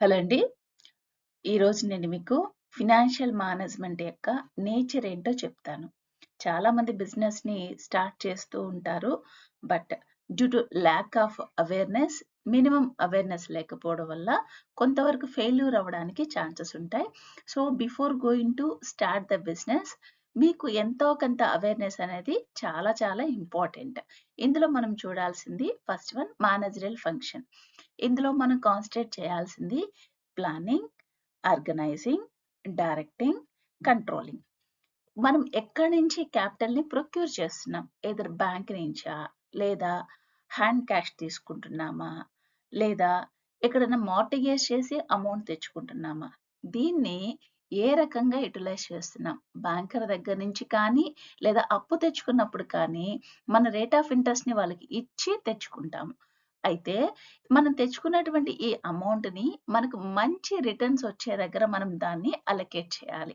Hello అండి. ఈరోజు నేను మీకు ఫినాన్షియల్ మేనేజ్‌మెంట్ యొక్క నేచర్ ఏంటో చెప్తాను. చాలామంది బిజినెస్‌ని స్టార్ట్ చేస్తూ ఉంటారు. But due to lack of awareness, minimum awareness లేకపోవడం వల్ల కొంతవరకు ఫెయిల్యూర్ అవ్వడానికి ఛాన్సెస్ ఉంటాయి. So, before going to start the business మీకు ఎంతో కొంత అవేర్‌నెస్ అనేది చాలా చాలా ఇంపార్టెంట్. ఇందులో మనం చూడాల్సింది ఫస్ట్ వన్ మేనేజరల్ ఫంక్షన్. ఇందులో మనం కాన్సంట్రేట్ చేయాల్సింది ప్లానింగ్, ఆర్గనైజింగ్, డైరెక్టింగ్, కంట్రోలింగ్. మనం ఎక్కడి నుంచి క్యాపిటల్‌ని ప్రొక్యూర్ చేస్తున్నాం? ఎదురు బ్యాంక్ నుంచా? లేదా హ్యాండ్ క్యాష్ తీసుకుంటున్నామా? లేదా ఎక్కడైనా మార్టిగేజ్ చేసి అమౌంట్ తెచ్చుకుంటున్నామా? దీన్ని ఏ రకంగా యుటిలైజ్ చేస్తున్నాం? బ్యాంకర్ దగ్గర నుంచి కానీ, లేదా అప్పు తెచ్చుకున్నప్పుడు కానీ, మన రేట్ ఆఫ్ ఇంట్రెస్ట్‌ని వాళ్ళకి ఇచ్చి తెచ్చుకుంటాం అయితే మనం తెచ్చుకున్నటువంటి ఈ అమౌంట్‌ని మనకు మంచి రిటర్న్స్ వచ్చే దగ్గర మనం దాన్ని అలొకేట్ చేయాలి.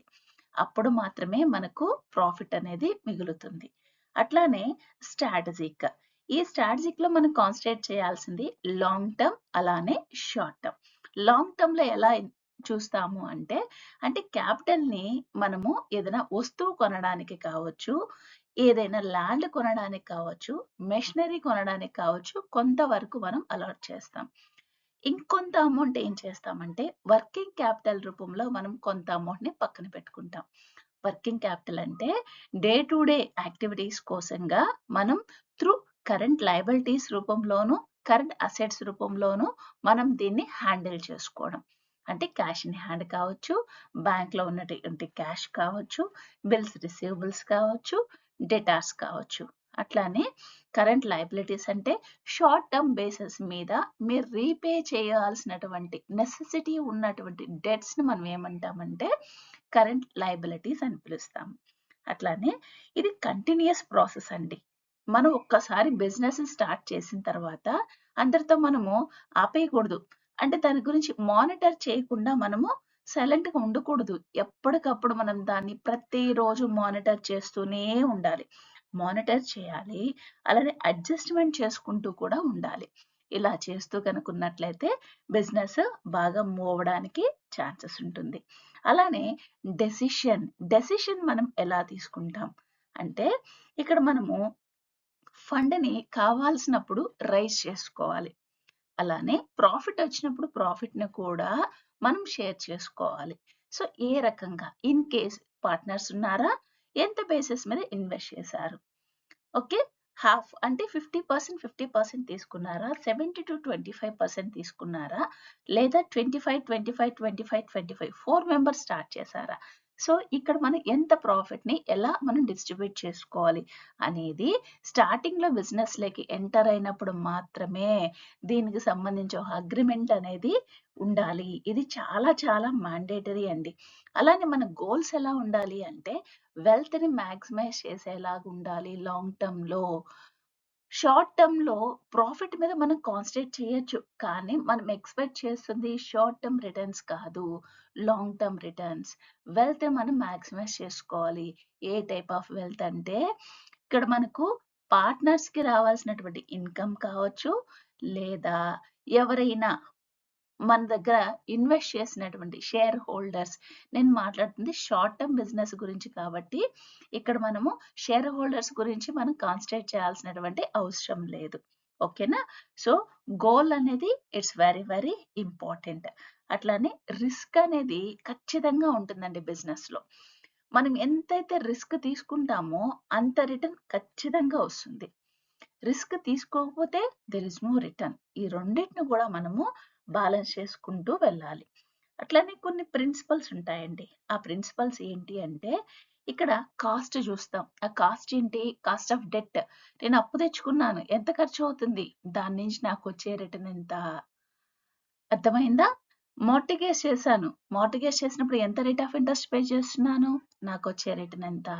అప్పుడు మాత్రమే మనకు ప్రాఫిట్ అనేది మిగులుతుంది. అట్లానే స్ట్రాటజిక్. ఈ స్ట్రాటజిక్‌లో మనం కాన్సన్ట్రేట్ చేయాల్సింది లాంగ్ టర్మ్ అలానే షార్ట్ టర్మ్. లాంగ్ టర్మ్‌లో ఎలా చూస్తాము అంటే, అంటే క్యాపిటల్‌ని మనము ఏదైనా వస్తువు కొనడానికి కావచ్చు, ఏదైనా ల్యాండ్ కొనడానికి కావచ్చు, మెషినరీ కొనడానికి కావచ్చు, కొంతవరకు మనం అలాట్ చేస్తాం. ఇంకొంత అమౌంట్ ఏం చేస్తామంటే, వర్కింగ్ క్యాపిటల్ రూపంలో మనం కొంత అమౌంట్‌ని పక్కన పెట్టుకుంటాం. వర్కింగ్ క్యాపిటల్ అంటే డే టు డే యాక్టివిటీస్ కోసంగా మనం త్రూ కరెంట్ లయబిలిటీస్ రూపంలోను, కరెంట్ అసెట్స్ రూపంలోను మనం దీన్ని హ్యాండిల్ చేసుకోవడం. అంటే క్యాష్ ఇన్ హ్యాండ్ కావచ్చు, బ్యాంక్‌లో ఉన్నటువంటి క్యాష్ కావచ్చు, బిల్స్ రిసీవబుల్స్ కావచ్చు, డెటార్స్ కావచ్చు. అట్లానే కరెంట్ లైబిలిటీస్ అంటే షార్ట్ టర్మ్ బేసిస్ మీద మీరు రీపే చేయాల్సినటువంటి నెసెసిటీ ఉన్నటువంటి డెట్స్‌ని మనం ఏమంటామంటే కరెంట్ లైబిలిటీస్ అని పిలుస్తాం అట్లానే ఇది కంటిన్యూయస్ ప్రాసెస్ అండి. మనం ఒక్కసారి బిజినెస్ స్టార్ట్ చేసిన తర్వాత అందరితో మనము ఆపేయకూడదు. అంటే దాని గురించి మానిటర్ చేయకుండా మనము సైలెంట్‌గా ఉండకూడదు. ఎప్పటికప్పుడు మనం దాన్ని ప్రతిరోజు మానిటర్ చేస్తూనే ఉండాలి. మానిటర్ చేయాలి. అలానే అడ్జస్ట్‌మెంట్ చేసుకుంటూ కూడా ఉండాలి. ఇలా చేస్తూ కనుకున్నట్లయితే బిజినెస్ బాగా మూవ్ అవడానికి ఛాన్సెస్ ఉంటుంది. అలానే డెసిషన్, డెసిషన్ మనం ఎలా తీసుకుంటాం? అంటే ఇక్కడ మనము ఫండ్‌ని కావాల్సినప్పుడు రైజ్ చేసుకోవాలి. అలానే ప్రాఫిట్ వచ్చినప్పుడు ప్రాఫిట్ని కూడా మనం షేర్ చేసుకోవాలి. సో ఏ రకంగా? ఇన్ కేస్ పార్ట్నర్స్ ఉన్నారా? ఎంత బేసిస్ మీద ఇన్వెస్ట్ చేశారు? ఓకే? హాఫ్ అంటే ఫిఫ్టీ పర్సెంట్ ఫిఫ్టీ పర్సెంట్ తీసుకున్నారా? Seventy to twenty five percent తీసుకున్నారా? లేదా twenty five twenty five twenty five twenty five four members start చేశారా? సో, ఇక్కడ మనం ఎంత ప్రాఫిట్‌ని ఎలా మనం డిస్ట్రిబ్యూట్ చేసుకోవాలి అనేది స్టార్టింగ్‌లో బిజినెస్‌లోకి ఎంటర్ అయినప్పుడు మాత్రమే దీనికి సంబంధించి ఒక అగ్రిమెంట్ అనేది ఉండాలి. ఇది చాలా చాలా మ్యాండేటరీ అండి. అలానే మన గోల్స్ ఎలా ఉండాలి అంటే వెల్త్‌ని మ్యాక్సిమైజ్ చేసేలాగా ఉండాలి లాంగ్ టర్మ్‌లో. షార్ట్ టర్మ్‌లో ప్రాఫిట్ మీద మనం కాన్సన్ట్రేట్ చేయొచ్చు. కానీ మనం ఎక్స్‌పెక్ట్ చేస్తుంది షార్ట్ టర్మ్ రిటర్న్స్ కాదు. Long term returns. వెల్త్ మనం మాక్సిమైజ్ చేసుకోవాలి. ఏ టైప్ ఆఫ్ వెల్త్ అంటే ఇక్కడ మనకు పార్ట్నర్స్‌కి రావాల్సినటువంటి ఇన్‌కమ్ కావచ్చు, లేదా ఎవరైనా మన దగ్గర ఇన్వెస్ట్ చేసినటువంటి షేర్ హోల్డర్స్ నేను మాట్లాడుతుంది షార్ట్ టర్మ్ బిజినెస్ గురించి కాబట్టి ఇక్కడ మనము షేర్ హోల్డర్స్ గురించి మనం కాన్సన్ట్రేట్ చేయాల్సినటువంటి అవసరం లేదు. ఓకేనా? సో, గోల్ అనేది ఇట్స్ వెరీ వెరీ ఇంపార్టెంట్. అట్లానే రిస్క్ అనేది ఖచ్చితంగా ఉంటుందండి బిజినెస్‌లో. మనం ఎంతైతే రిస్క్ తీసుకుంటామో అంత రిటర్న్ ఖచ్చితంగా వస్తుంది. రిస్క్ తీసుకోకపోతే దెర్ ఇస్ నో రిటర్న్. ఈ రెండింటిని కూడా మనము బ్యాలెన్స్ చేసుకుంటూ వెళ్ళాలి. అట్లనే కొన్ని ప్రిన్సిపల్స్ ఉంటాయండి. ఆ ప్రిన్సిపల్స్ ఏంటి అంటే ఇక్కడ కాస్ట్ చూస్తాం. ఆ కాస్ట్ ఏంటి? Cost of debt. నేను అప్పు తెచ్చుకున్నాను. ఎంత ఖర్చు అవుతుంది? దాని నుంచి నాకు వచ్చే రిటర్న్ ఎంత? అర్థమైందా? మార్టిగేజ్ చేశాను. మార్టిగేజ్ చేసినప్పుడు ఎంత రేట్ ఆఫ్ ఇంట్రెస్ట్ పే చేస్తున్నాను? వచ్చే రిటర్న్ ఎంత?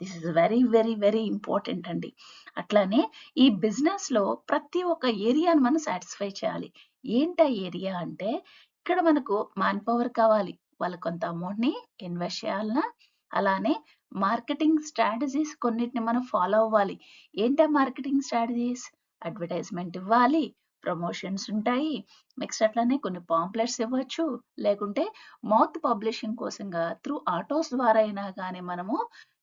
This is very very very important అండి. అట్లానే ఈ బిజినెస్‌లో ప్రతి ఒక్క ఏరియాను మనం సాటిస్ఫై చేయాలి. ఏంటి ఏరియా అంటే ఇక్కడ మనకు మ్యాన్ పవర్ కావాలి. వాళ్ళు కొంత అమౌంట్‌ని ఇన్వెస్ట్ చేయాలనా? అలానే మార్కెటింగ్ స్ట్రాటజీస్ కొన్నిటిని మనం ఫాలో అవ్వాలి. ఏంటా మార్కెటింగ్ స్ట్రాటజీస్? అడ్వర్టైజ్‌మెంట్ ఇవ్వాలి. ప్రమోషన్స్ ఉంటాయి. నెక్స్ట్ అట్లానే కొన్ని పాంప్లెట్స్ ఇవ్వచ్చు. లేకుంటే మౌత్ పబ్లిషింగ్ కోసంగా త్రూ ఆటోస్ ద్వారా అయినా కానీ మనము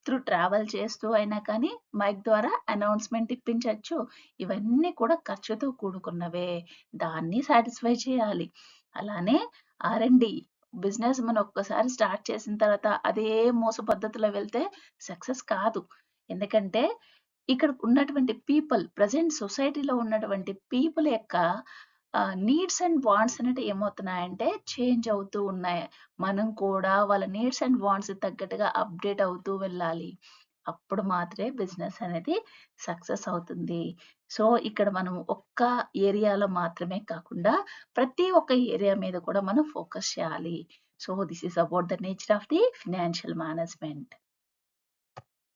త్రూ ట్రావెల్ చేస్తూ అయినా కానీ మైక్ ద్వారా అనౌన్స్‌మెంట్ ఇప్పించవచ్చు ఇవన్నీ కూడా ఖర్చుతో కూడుకున్నవే. దాన్ని సాటిస్ఫై చేయాలి. అలానే ఆర్ అండ్ డి బిజినెస్ మనం ఒక్కసారి స్టార్ట్ చేసిన తర్వాత అదే మోస పద్ధతిలో వెళ్తే సక్సెస్ కాదు. ఎందుకంటే ఇక్కడ ఉన్నటువంటి పీపుల్ ప్రజెంట్ సొసైటీలో ఉన్నటువంటి పీపుల్ యొక్క నీడ్స్ అండ్ వాంట్స్ అనేటివి ఏమవుతున్నాయంటే చేంజ్ అవుతూ ఉన్నాయి. మనం కూడా వాళ్ళ నీడ్స్ అండ్ వాంట్స్ తగ్గట్టుగా అప్‌డేట్ అవుతూ వెళ్ళాలి. అప్పుడు మాత్రమే బిజినెస్ అనేది సక్సెస్ అవుతుంది. సో, ఇక్కడ మనం ఒక్క ఏరియాలో మాత్రమే కాకుండా ప్రతి ఒక్క ఏరియా మీద కూడా మనం ఫోకస్ చేయాలి. So, this is about the nature of the financial management.